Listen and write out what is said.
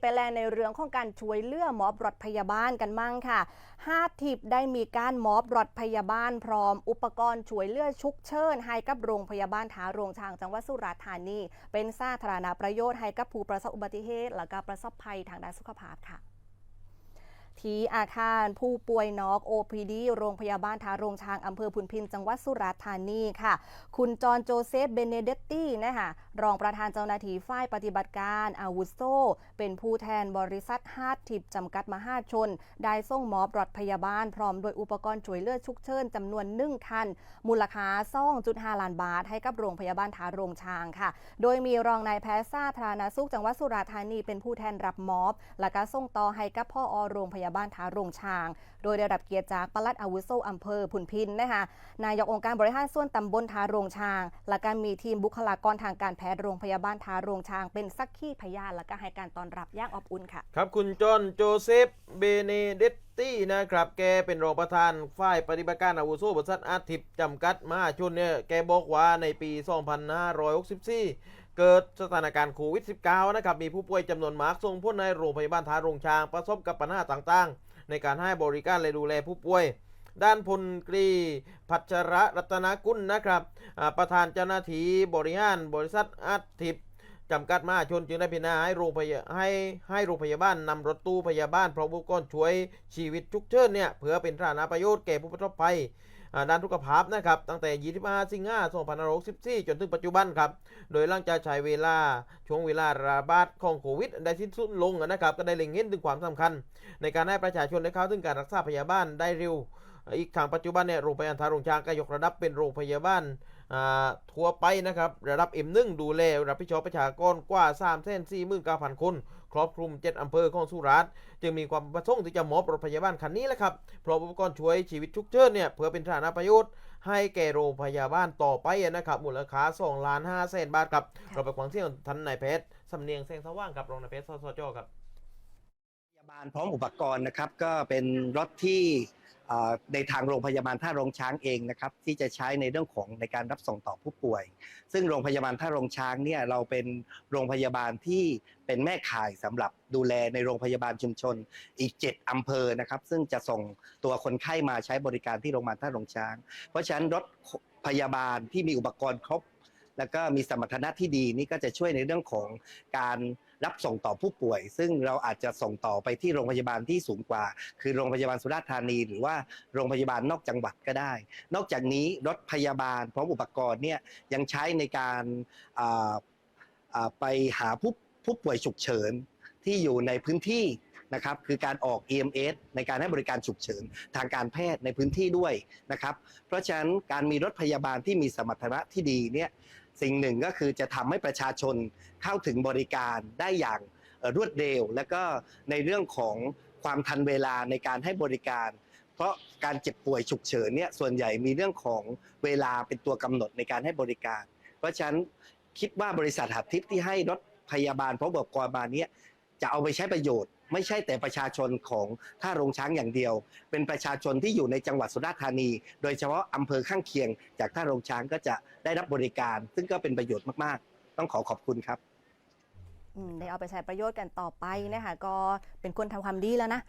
ไปแลในเรื่องของการช่วยเลือหมอบรถพยาบาลกันมั่งค่ะห้าทิปได้มีการมอบรถพยาบาลพร้อม อุปกรณ์ช่วยเลือชุกเชิญให้กับโรงพยาบาลทาโรงชางจังหวัดสุราษฎร์ธานี เป็นสาธารณประโยชน์ให้กับผู้ประสบอุบัติเหตุ และก็ประสบภัยทางด้านสุขภาพค่ะ ที่อาคารผู้ป่วยนอก OPD โรงพยาบาลทาโรงช้างอำเภอพุนพิน จังหวัดสุราษฎร์ธานีค่ะ คุณจอนโจเซฟเบเนเดตตี้นะคะรองประธานเจ้าหน้าที่ฝ่ายปฏิบัติการอาวุโสเป็นผู้แทนบริษัทฮาร์ดทิปจำกัดมหาชน ได้ส่งหมอบรถพยาบาล พร้อมโดยอุปกรณ์ช่วยเหลือดฉุกเฉินจำนวนหนึ่งคัน มูลค่า2.5 ล้านบาท ให้กับโรงพยาบาลทาโรงช้างค่ะ โดยมีรองนายแพทย์สาธารณสุขจังหวัดสุราษฎร์ธานีเป็นผู้แทนรับมอบ และก็ส่งต่อให้กับพ่ออโรงพยาบาลทาโรงช้าง โดยได้รับเกียรติจากปลัดอาวุโสอำเภอพุนพินนะคะนายกองค์การบริหารส่วนตำบลทาโรงช้าง และการมีทีมบุคลากรทางการแพทย์โรงพยาบาลทาโรงช้าง เป็นสักขีพยานและก็ให้การต้อนรับอย่างอบอุ่นค่ะ ครับคุณจอห์นโจเซฟเบเนเดต ตี้นะครับ แกเป็นรองประธานฝ่ายปฏิบัติการอาวุโสบริษัทอาร์ทิปจำกัดมหาชนเนี่ย แกบอกว่าในปี 2564 เกิดสถานการณ์โควิด -19 นะครับ มีผู้ป่วยจำนวนมากส่งผลในโรงพยาบาลทาโรงช้าง ประสบกับปัญหาต่างๆ ในการให้บริการและดูแลผู้ป่วยด้านพลกรีพัชระรัตนกุลนะครับ ประธานเจ้าหน้าที่บริหารบริษัทอาร์ทิป จำกัดมหาชนจึงได้พิจารณาให้โรงพยาให้ให้โรงพยาบาลนำรถตู้พยาบาลพร้อมอุปกรณ์ช่วยชีวิตฉุกเฉินเนี่ยเพื่อเป็นสาธารณประโยชน์แก่ผู้ประสบภัยด้านสุขภาพนะครับตั้งแต่ 25 สิงหาคม2564 จนถึงปัจจุบันครับ โดยหลังจากใช้เวลาช่วงเวลาระบาดของโควิดได้สิ้นสุดลงนะครับ ก็ได้เล็งเห็นถึงความสำคัญ ในการให้ประชาชนได้เข้าถึงการรักษาพยาบาลได้เร็ว อีกทางปัจจุบันเนี่ยโรงพยาบาลทาโรงช้างก็ยกระดับเป็นโรงพยาบาล ทั่วไปนะครับระดับ M1 ดูแลรับผิดชอบประชากรกว่า3แสน4 9 0 0 0คน ครอบคลุม 7อำเภอของสุราษฎร์จึงมีความประสงค์ที่จะมอบรถพยาบาลคันนี้แหละครับพร้อมอุปกรณ์ช่วยชีวิตฉุกเฉินเนี่ยเพื่อเป็นสาธารณประโยชน์ให้แก่โรงพยาบาลต่อไปนะครับมูลค่า2ล้าน5แสนบาทครับค่ะเราไปฟังเสียงท่านนายแพทย์สำเนียงแสงสว่างครับรองนายแพทย์สสจครับพยาบาลพร้อมอุปกรณ์นะครับก็เป็นรถที่เอ่อ ในทางโรงพยาบาลท่าโรงช้างเองนะครับที่จะใช้ในเรื่องของในการรับส่งต่อผู้ป่วย ซึ่งโรงพยาบาลท่าโรงช้างเนี่ยเราเป็นโรงพยาบาลที่เป็นแม่ข่ายสำหรับดูแลในโรงพยาบาลชุมชน อีก 7อำเภอนะครับ ซึ่งจะส่งตัวคนไข้มาใช้บริการที่โรงพยาบาลท่าโรงช้าง เพราะฉะนั้นรถพยาบาลที่มีอุปกรณ์ครบ แล้วก็มีสมรรถนะที่ดีนี่ก็จะช่วยในเรื่องของการรับส่งต่อผู้ป่วย ซึ่งเราอาจจะส่งต่อไปที่โรงพยาบาลที่สูงกว่า คือโรงพยาบาลสุราษฎร์ธานี หรือว่าโรงพยาบาลนอกจังหวัดก็ได้ นอกจากนี้รถพยาบาลพร้อมอุปกรณ์เนี่ยยังใช้ในการไปหาผู้ผู้ป่วยฉุกเฉินที่อยู่ในพื้นที่นะครับคือการออก EMS ในการให้บริการฉุกเฉินทางการแพทย์ในพื้นที่ด้วยนะครับ เพราะฉะนั้นการมีรถพยาบาลที่มีสมรรถนะที่ดีเนี่ย สิ่งหนึ่งก็คือจะทำให้ประชาชนเข้าถึงบริการได้อย่างรวดเร็ว และก็ในเรื่องของความทันเวลาในการให้บริการ เพราะการเจ็บป่วยฉุกเฉินเนี่ยส่วนใหญ่มีเรื่องของเวลาเป็นตัวกำหนดในการให้บริการ เพราะฉะนั้นคิดว่าบริษัทหับทิพย์ที่ให้รถพยาบาลพร้อมอุปกรณ์มาเนี้ย จะเอาไปใช้ประโยชน์ ไม่ใช่แต่ประชาชนของท่าโรงช้างอย่างเดียว เป็นประชาชนที่อยู่ในจังหวัดสุราษฎร์ธานี โดยเฉพาะอำเภอข้างเคียง จากท่าโรงช้างก็จะได้รับบริการ ซึ่งก็เป็นประโยชน์มากๆ ต้องขอขอบคุณครับอืมได้เอาไปใช้ประโยชน์กันต่อไปนะคะก็เป็นคนทำความดีแล้วนะ